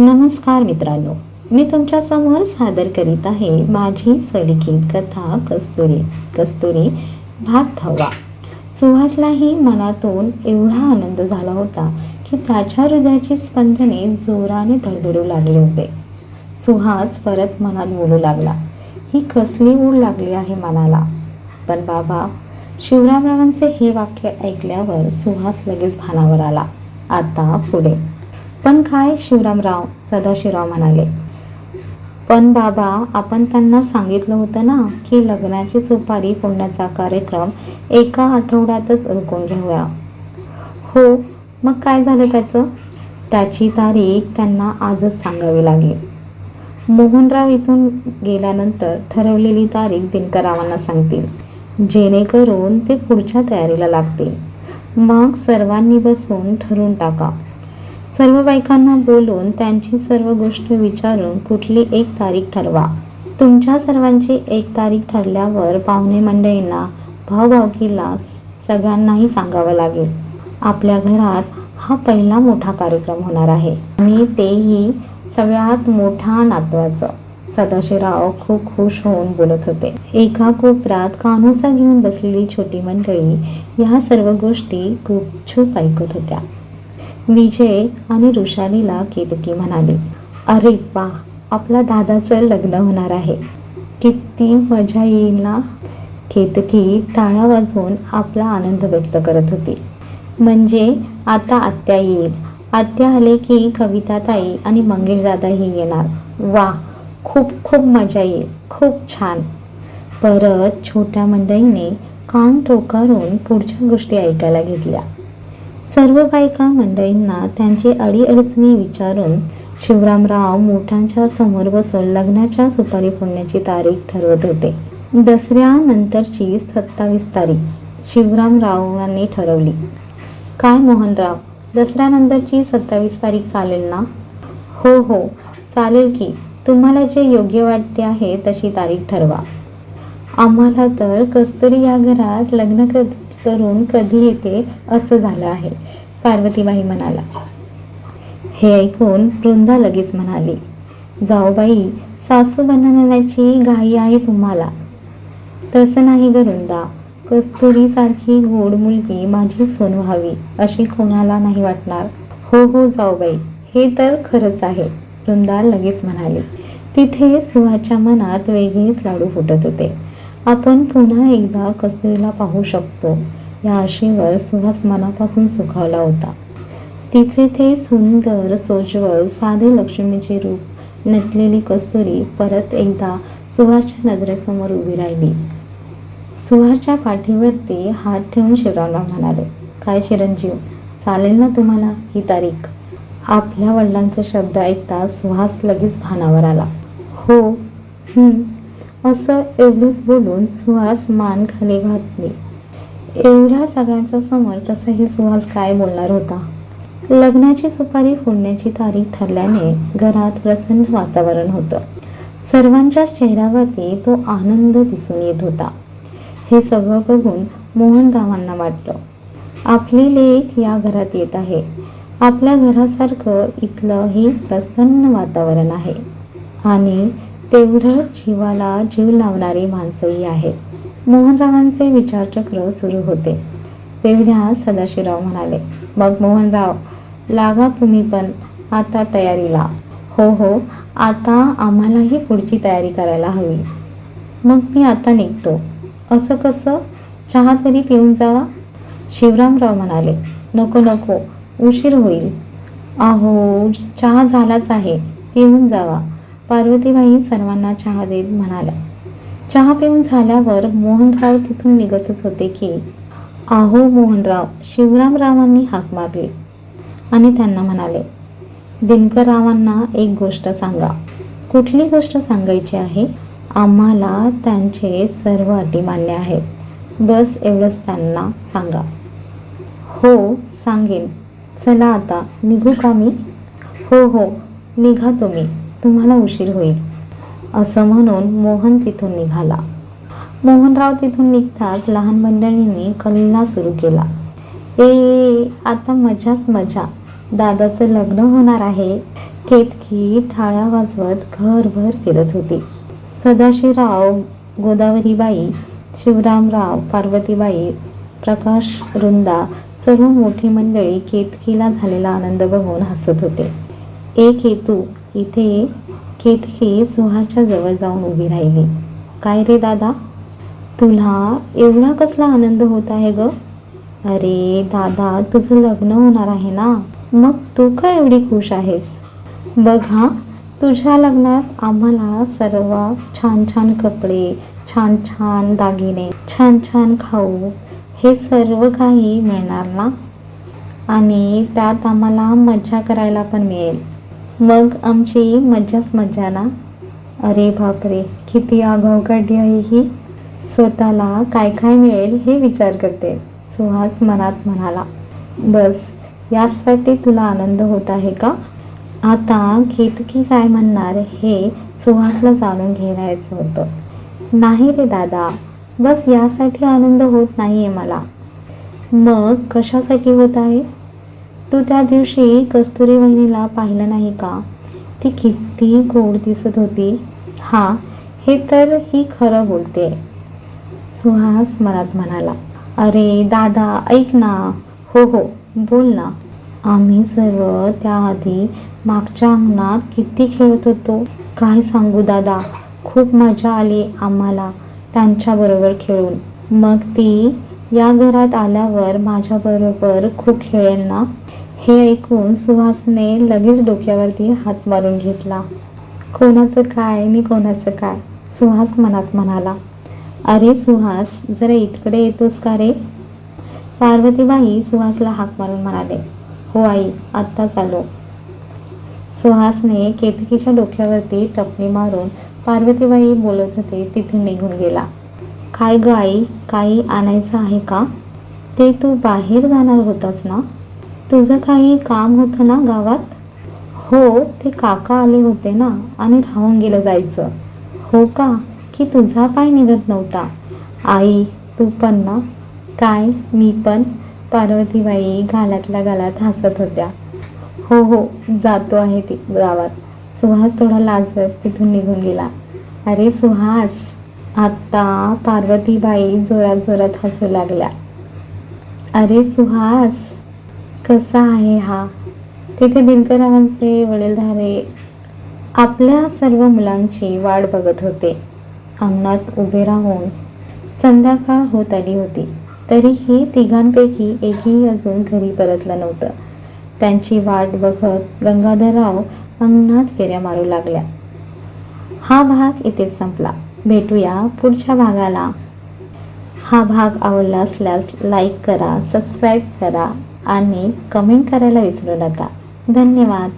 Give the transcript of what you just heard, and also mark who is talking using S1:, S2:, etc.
S1: नमस्कार मित्रांनो मी तुमच्यासमोर सादर करीत आहे माझी सलिखित कथा कस्तुरी कस्तुरी भाग दहावा. सुहासलाही मनातून एवढा आनंद झाला होता की त्याच्या हृदयाची स्पंदने जोराने धडधडू लागले होते. सुहास परत मनात बोलू लागला ही कसली ऊड लागली आहे मनाला. पण बाबा शिवरामरावांचे हे वाक्य ऐकल्यावर सुहास लगेच भानावर आला. आता पुढे. पण काय शिवरामराव? सदाशिवराव म्हणाले. पण बाबा आपण त्यांना सांगितलं होतं ना की लग्नाची सुपारी फोडण्याचा कार्यक्रम एका आठवड्यातच उरकून घेऊया. हो मग काय झालं त्याचं? त्याची तारीख त्यांना आजच सांगावी लागेल. मोहनराव इथून गेल्यानंतर ठरवलेली तारीख दिनकररावांना सांगतील. जेणेकरून ते पुढच्या तयारीला लागतील. मग सर्वांनी बसून ठरवून टाका. सर्व बायकांना बोलून त्यांची सर्व गोष्ट विचारून कुठली एक तारीख ठरवा. तुमच्या सर्वांची एक तारीख ठरल्यावर पाहुणे मंडळींना भावभावकीला सगळ्यांनाही सांगावं लागेल. आपल्या घरात हा पहिला मोठा कार्यक्रम होणार आहे. आणि तेही सगळ्यात मोठा नातवाचं. सदाशिवराव खूप खुश होऊन बोलत होते. एका कोपऱ्यात कानोसा घेऊन बसलेली छोटी मंडळी ह्या सर्व गोष्टी गुपछूप ऐकत होत्या. विजय आणि ऋषालीला केतकी म्हणाले अरे वा आपला दादाचं लग्न होणार आहे. किती मजा येईल ना? केतकी टाळ्या वाजवून आपला आनंद व्यक्त करत होती. म्हणजे आता आत्या येईल. आत्या आले की कविताताई आणि मंगेश दादाही येणार. वा खूप खूप मजा येईल. खूप छान. परत छोट्या मंडळीने कान ठोकारून पुढच्या गोष्टी ऐकायला घेतल्या. सर्व बायका मंडळींना त्यांची अडीअडचणी विचारून शिवरामराव मोठ्यांच्या समोर बसून लग्नाच्या सुपारी फोडण्याची तारीख ठरवत होते. दसऱ्यानंतरची सत्तावीस तारीख शिवरामरावांनी ठरवली. काय मोहनराव दसऱ्यानंतरची सत्तावीस तारीख चालेल ना? हो हो चालेल की. तुम्हाला जे योग्य वाटते आहे तशी तारीख ठरवा. आम्हाला तर कस्तुरी या घरात लग्न कर तरुण कधी येते असं झालं आहे. पार्वतीबाई म्हणाला हे ऐकून वृंदा लगेच म्हणाली जाऊ बाई सासू बनवण्याची घाई आहे तुम्हाला. तसं नाही ग कस्तुरीसारखी गोड मुलगी माझी सून व्हावी अशी कोणाला नाही वाटणार. हो हो जाऊ बाई हे तर खरंच आहे वृंदा लगेच म्हणाली. तिथे सुहाच्या मनात वेगळेच लाडू फुटत होते. आपण पुन्हा एकदा कस्तुरीला पाहू शकतो. या आशेवर सुहास मनापासून सुखावला होता. तिचे ते सुंदर सोज्वल साधे लक्ष्मीचे रूप नटलेली कस्तुरी परत एकदा सुहासच्या नजरेसमोर उभी राहिली. सुहासच्या पाठीवरती हात ठेवून शिवरावला म्हणाले काय चिरंजीव चालेल ना तुम्हाला ही तारीख? आपल्या वडिलांचे शब्द ऐकता सुहास लगेच भानावर आला. हो. असं एवढंच बोलून सुहास मान खाली घातली. एवढ्या सगळ्यांच्या समोर तसाही सुहास काय बोलणार होता? लग्नाची सुपारी फोडण्याची तारीख ठरल्याने घरात प्रसन्न वातावरण होतं. सर्वांच्याच चेहऱ्यावरती तो आनंद दिसून येत होता. हे सगळं बघून मोहनरावांना वाटलं आपली लेख या घरात येत आहे. आपल्या घरासारखं इथलंही प्रसन्न वातावरण आहे. आणि तेवढं जीवाला जीव लावणारी माणसंही आहेत. मोहनरावांचे विचारचक्र सुरू होते. तेवढ्या सदाशिवराव म्हणाले मग मोहनराव लागा तुम्ही पण आता तयारीला. हो हो आता आम्हालाही पुढची तयारी करायला हवी. मग मी आता निघतो. असं कसं? चहा तरी पिऊन जावा. शिवरामराव म्हणाले नको नको उशीर होईल. अहो चहा झालाच आहे पिऊन जावा. पार्वतीबाई सर्वांना चहा देत म्हणाल्या. चहा पिऊन झाल्यावर मोहनराव तिथून निघतच होते की अहो मोहनराव शिवरामरावांनी हाक मारली. आणि त्यांना म्हणाले दिनकररावांना एक गोष्ट सांगा. कुठली गोष्ट सांगायची आहे? आम्हाला त्यांचे सर्व अटी मान्य आहेत. बस एवढंच त्यांना सांगा. हो सांगेन. चला आता निघू का मी? हो हो निघा तुम्ही. तुम्हाला उशीर होईल. असं म्हणून मोहन तिथून निघाला. मोहनराव तिथून निघताच लहान मंडळींनी कल्ला सुरू केला. ए आता मजाच मजा. दादाचं लग्न होणार आहे. केतकी ठाळ्या वाजवत घरभर फिरत होती. सदाशिवराव गोदावरीबाई शिवरामराव पार्वतीबाई प्रकाश रुंदा सर्व मोठी मंडळी केतकीला झालेला आनंद बघून हसत होते. ए केतू इथे खेतखे सुहाच्या जवळ जाऊन उभी राहिली. काय रे दादा? तुला एवढा कसला आनंद होत आहे ग? अरे दादा तुझं लग्न होणार आहे ना? मग तू का एवढी खुश आहेस? बघ हा तुझ्या लग्नात आम्हाला सर्व छान छान कपडे छान छान दागिने छान छान खाऊ हे सर्व काही मिळणार ना? आणि त्यात आम्हाला मज्जा करायला पण मिळेल. मग आमची मज्जाच मज्जा ना अरे बापरे किती आगाऊ काढली आहे ही. स्वतःला काय काय मिळेल हे विचार करते सुहास मनात म्हणाला. बस यासाठी तुला आनंद होत आहे का? आता केतकी काय म्हणणार हे सुहासला जाणून घेण्याचं होतं. नाही रे दादा बस यासाठी आनंद होत नाही आहे मला. मग कशासाठी होत आहे? तू त्या दिवशी कस्तुरी वहिनीला पाहिलं नाही का? ती किती गोड दिसत होती. हां हे तर ही खरं बोलते. सुहास मनात म्हणाला अरे दादा ऐक ना. हो हो बोल ना. आम्ही सर्व त्याआधी मागच्या अंगणात किती खेळत होतो? काय सांगू दादा? खूप मजा आली आम्हाला त्यांच्याबरोबर खेळून. मग ती या घरात आल्यावर माझ्याबरोबर खूप खेळेल ना? हे ऐकून सुहासने लगेच डोक्यावरती हात मारून घेतला. कोणाचं काय आणि कोणाचं काय? सुहास मनात म्हणाला. अरे सुहास जरा इकडे येतोस का रे? पार्वतीबाई सुहासला हाक मारून म्हणाले. हो आई आत्ताच आलो. सुहासने केतकीच्या डोक्यावरती टपणी मारून पार्वतीबाई बोलत होते तिथून निघून गेला. काय ग आई काही आणायचं आहे का? ते तू बाहेर जाणार होतास ना? तुझं काही काम होतं ना गावात? हो ते काका आले होते ना आणि राहून गेलं जायचं. हो का? की तुझा पाय निघत नव्हता. आई तू पण ना? काय? मी पण? पार्वतीबाई घालातल्या गालात हसत होत्या. हो हो जातो आहे ती गावात. सुहास थोडा लाजत तिथून निघून गेला. अरे सुहास आत्ता पार्वतीबाई जोरात जोरात हसू लागल्या. अरे सुहास कसा आहे हा? तिथे दिनकरावांचे वडीलधारे आपल्या सर्व मुलांची वाट बघत होते. अंगणात उभे राहून संध्याकाळ होत आली होती. तरीही तिघांपैकी एकही अजून घरी परतलं नव्हतं. त्यांची वाट बघत गंगाधरराव अंगणात फेऱ्या मारू लागल्या. हा भाग इथेच संपला. भेटूया पुढच्या भागाला. हा भाग आवडला असल्यास लाईक करा सबस्क्राईब करा आणि कमेंट करायला विसरू नका. धन्यवाद.